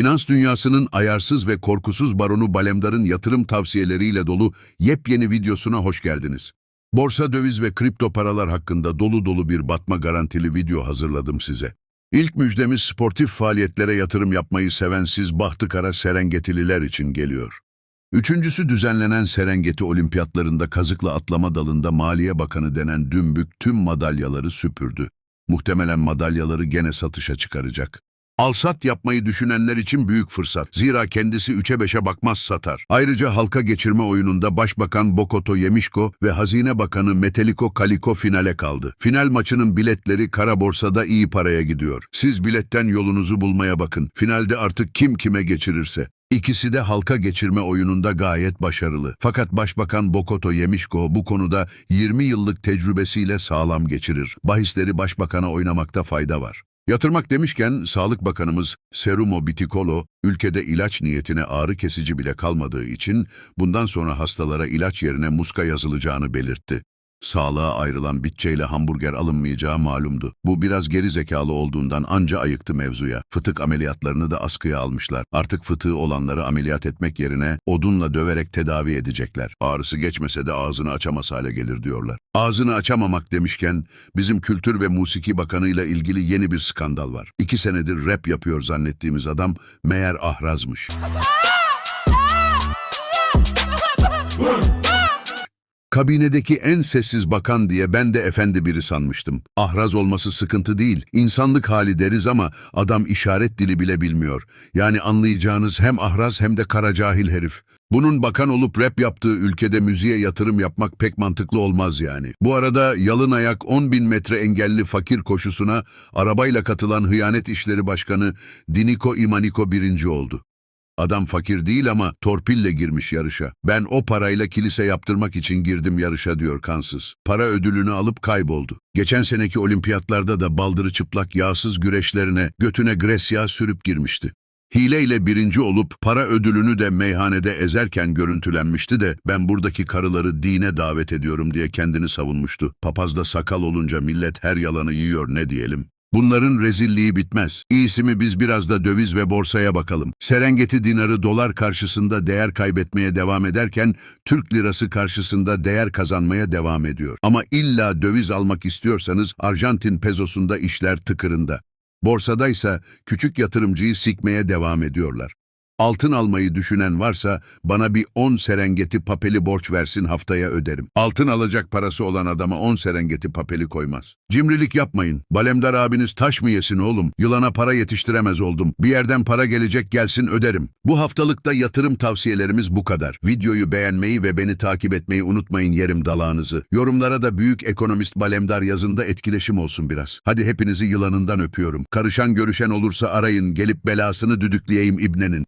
Finans dünyasının ayarsız ve korkusuz baronu Balemdar'ın yatırım tavsiyeleriyle dolu yepyeni videosuna hoş geldiniz. Borsa, döviz ve kripto paralar hakkında dolu dolu bir batma garantili video hazırladım size. İlk müjdemiz sportif faaliyetlere yatırım yapmayı seven siz bahtı kara Serengetililer için geliyor. Üçüncüsü düzenlenen Serengeti Olimpiyatlarında kazıkla atlama dalında Maliye Bakanı denen dümbük tüm madalyaları süpürdü. Muhtemelen madalyaları gene satışa çıkaracak. Alsat yapmayı düşünenler için büyük fırsat. Zira kendisi 3'e 5'e bakmaz satar. Ayrıca halka geçirme oyununda Başbakan Bokoto Yemişko ve Hazine Bakanı Meteliko Kaliko finale kaldı. Final maçının biletleri kara borsada iyi paraya gidiyor. Siz biletten yolunuzu bulmaya bakın. Finalde artık kim kime geçirirse. İkisi de halka geçirme oyununda gayet başarılı. Fakat Başbakan Bokoto Yemişko bu konuda 20 yıllık tecrübesiyle sağlam geçirir. Bahisleri başbakana oynamakta fayda var. Yatırmak demişken Sağlık Bakanımız Serumo Bitikolo, ülkede ilaç niyetine ağrı kesici bile kalmadığı için bundan sonra hastalara ilaç yerine muska yazılacağını belirtti. Sağlığa ayrılan bütçeyle hamburger alınmayacağı malumdu. Bu biraz geri zekalı olduğundan anca ayıktı mevzuya. Fıtık ameliyatlarını da askıya almışlar. Artık fıtığı olanları ameliyat etmek yerine odunla döverek tedavi edecekler. Ağrısı geçmese de ağzını açamaz hale gelir diyorlar. Ağzını açamamak demişken bizim Kültür ve Musiki Bakanı'yla ilgili yeni bir skandal var. İki senedir rap yapıyor zannettiğimiz adam meğer ahrazmış. Kabinedeki en sessiz bakan diye ben de efendi biri sanmıştım. Ahraz olması sıkıntı değil, insanlık hali deriz ama adam işaret dili bile bilmiyor. Yani anlayacağınız hem ahraz hem de kara cahil herif. Bunun bakan olup rap yaptığı ülkede müziğe yatırım yapmak pek mantıklı olmaz yani. Bu arada yalın ayak 10 bin metre engelli fakir koşusuna arabayla katılan Hıyanet İşleri Başkanı Diniko İmaniko birinci oldu. Adam fakir değil ama torpille girmiş yarışa. Ben o parayla kilise yaptırmak için girdim yarışa diyor kansız. Para ödülünü alıp kayboldu. Geçen seneki olimpiyatlarda da baldırı çıplak yağsız güreşlerine götüne gres yağı sürüp girmişti. Hileyle birinci olup para ödülünü de meyhanede ezerken görüntülenmişti de ben buradaki karıları dine davet ediyorum diye kendini savunmuştu. Papazda sakal olunca millet her yalanı yiyor ne diyelim. Bunların rezilliği bitmez. İyisi mi biz biraz da döviz ve borsaya bakalım. Serengeti dinarı dolar karşısında değer kaybetmeye devam ederken Türk lirası karşısında değer kazanmaya devam ediyor. Ama illa döviz almak istiyorsanız Arjantin pezosunda işler tıkırında. Borsadaysa küçük yatırımcıyı sikmeye devam ediyorlar. Altın almayı düşünen varsa bana bir 10 serengeti papeli borç versin haftaya öderim. Altın alacak parası olan adama 10 serengeti papeli koymaz. Cimrilik yapmayın. Balemdar abiniz taş mı yesin oğlum? Yılana para yetiştiremez oldum. Bir yerden para gelecek gelsin öderim. Bu haftalıkta yatırım tavsiyelerimiz bu kadar. Videoyu beğenmeyi ve beni takip etmeyi unutmayın yerim dalağınızı. Yorumlara da büyük ekonomist Balemdar yazında etkileşim olsun biraz. Hadi hepinizi yılanından öpüyorum. Karışan görüşen olursa arayın gelip belasını düdükleyeyim İbnenin.